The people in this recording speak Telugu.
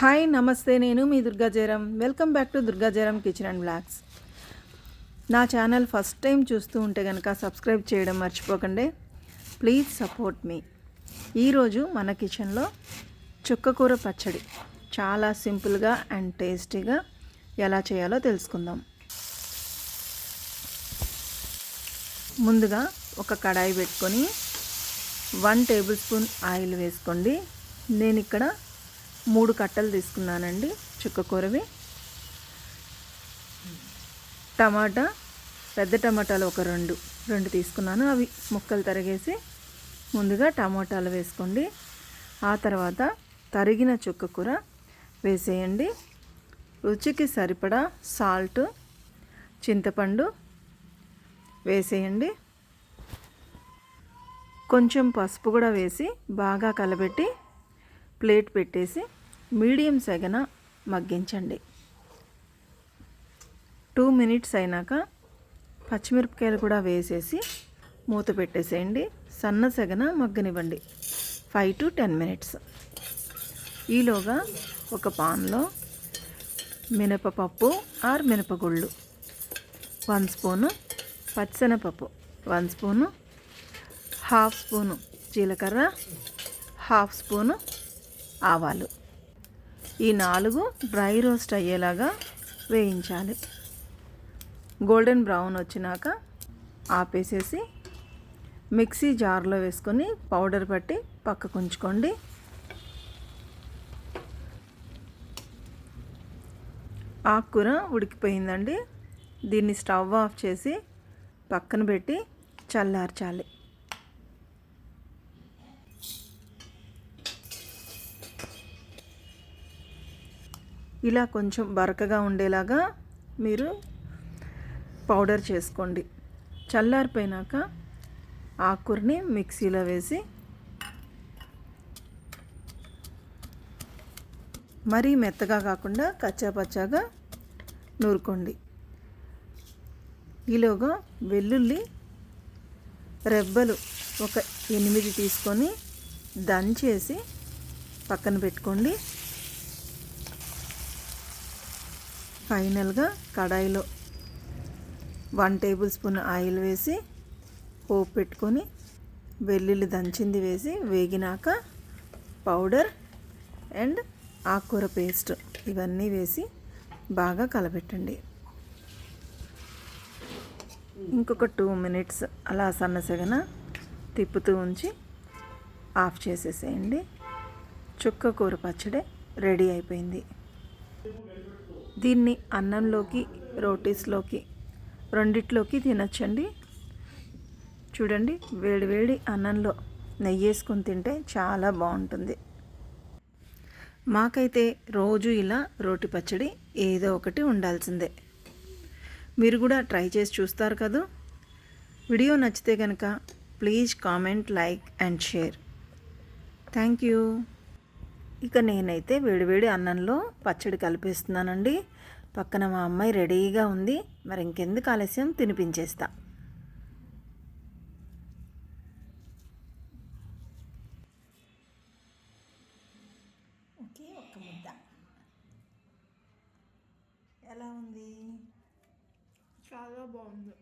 హాయ్ నమస్తే నేను మీ Durga welcome back to Durga Jayaram kitchen and blogs నా ఛానల్ ఫస్ట్ టైం చూస్తూ ఉంటే కనుక సబ్స్క్రైబ్ చేయడం మర్చిపోకండి. ప్లీజ్ సపోర్ట్ మీ. ఈరోజు మన కిచెన్లో చుక్కకూర పచ్చడి. చాలా సింపుల్గా అండ్ టేస్టీగా ఎలా చేయాలో తెలుసుకుందాం. ముందుగా ఒక కడాయి పెట్టుకొని వన్ టేబుల్ స్పూన్ ఆయిల్ వేసుకోండి. నేను ఇక్కడ మూడు కట్టలు తీసుకున్నానండి చుక్కకూరవి టమాటా పెద్ద టమాటాలు ఒక రెండు రెండు తీసుకున్నాను. అవి ముక్కలు తరిగేసి ముందుగా టమాటాలు వేసుకోండి. ఆ తర్వాత తరిగిన చుక్కకూర వేసేయండి. రుచికి సరిపడా సాల్ట్ చింతపండు వేసేయండి. కొంచెం పసుపు కూడా వేసి బాగా కలబెట్టి ప్లేట్ పెట్టేసి మీడియం సెగన మగ్గించండి. టూ మినిట్స్ అయినాక పచ్చిమిరపకాయలు కూడా వేసేసి మూత పెట్టేసేయండి. సన్న సెగన మగ్గనివ్వండి. Five to ten minutes. ఈలోగా ఒక పాన్లో మినపపప్పు ఆర్ మినపగుళ్ళు. వన్ స్పూను పచ్చనపప్పు. వన్ స్పూను హాఫ్ స్పూను జీలకర్ర. హాఫ్ స్పూను ఆవాలు. ఈ నాలుగు డ్రై రోస్ట్ అయ్యేలాగా వేయించాలి. గోల్డెన్ బ్రౌన్ వచ్చినాక ఆపేసేసి మిక్సీ జార్లో వేసుకొని పౌడర్ పట్టి పక్కకు ఉంచుకోండి. ఆకుకూర ఉడికిపోయిందండి. దీన్ని స్టవ్ ఆఫ్ చేసి పక్కన పెట్టి చల్లార్చాలి. ఇలా కొంచెం బరకగా ఉండేలాగా మీరు పౌడర్ చేసుకోండి. చల్లారిపోయినాక ఆకుకూరని మిక్సీలో వేసి మరీ మెత్తగా కాకుండా కచ్చాపచ్చాగా నూరుకోండి. ఈలోగా వెల్లుల్లి రెబ్బలు ఒక ఎనిమిది తీసుకొని దంచేసి పక్కన పెట్టుకోండి. ఫైనల్గా కడాయిలో వన్ టేబుల్ స్పూన్ ఆయిల్ వేసి పోపు పెట్టుకొని వెల్లుల్లి దంచింది వేసి వేగినాక పౌడర్ అండ్ ఆకుకూర పేస్ట్ ఇవన్నీ వేసి బాగా కలపెట్టండి ఇంకొక టూ మినిట్స్ అలా సన్నసగన తిప్పుతూ ఉంచి ఆఫ్ చేసేసేయండి. చుక్క కూర పచ్చడి రెడీ అయిపోయింది. దీన్ని అన్నంలోకి రోటీస్లోకి రెండిట్లోకి తినచ్చండి. చూడండి వేడివేడి అన్నంలో నెయ్యి వేసుకొని తింటే చాలా బాగుంటుంది. మాకైతే రోజు ఇలా రోటి పచ్చడి ఏదో ఒకటి ఉండాల్సిందే. మీరు కూడా ట్రై చేసి చూస్తారు కదా. వీడియో నచ్చితే కనుక please comment like and share. Thank you. ఇక నేనైతే వేడివేడి అన్నంలో పచ్చడి కలిపేస్తున్నానండి. పక్కన మా అమ్మాయి రెడీగా ఉంది. మరి ఇంకెందుకు ఆలస్యం? తినిపించేస్తా. ఓకే ఒక్క ముద్ద. ఎలా ఉంది? చాలా బాగుంది.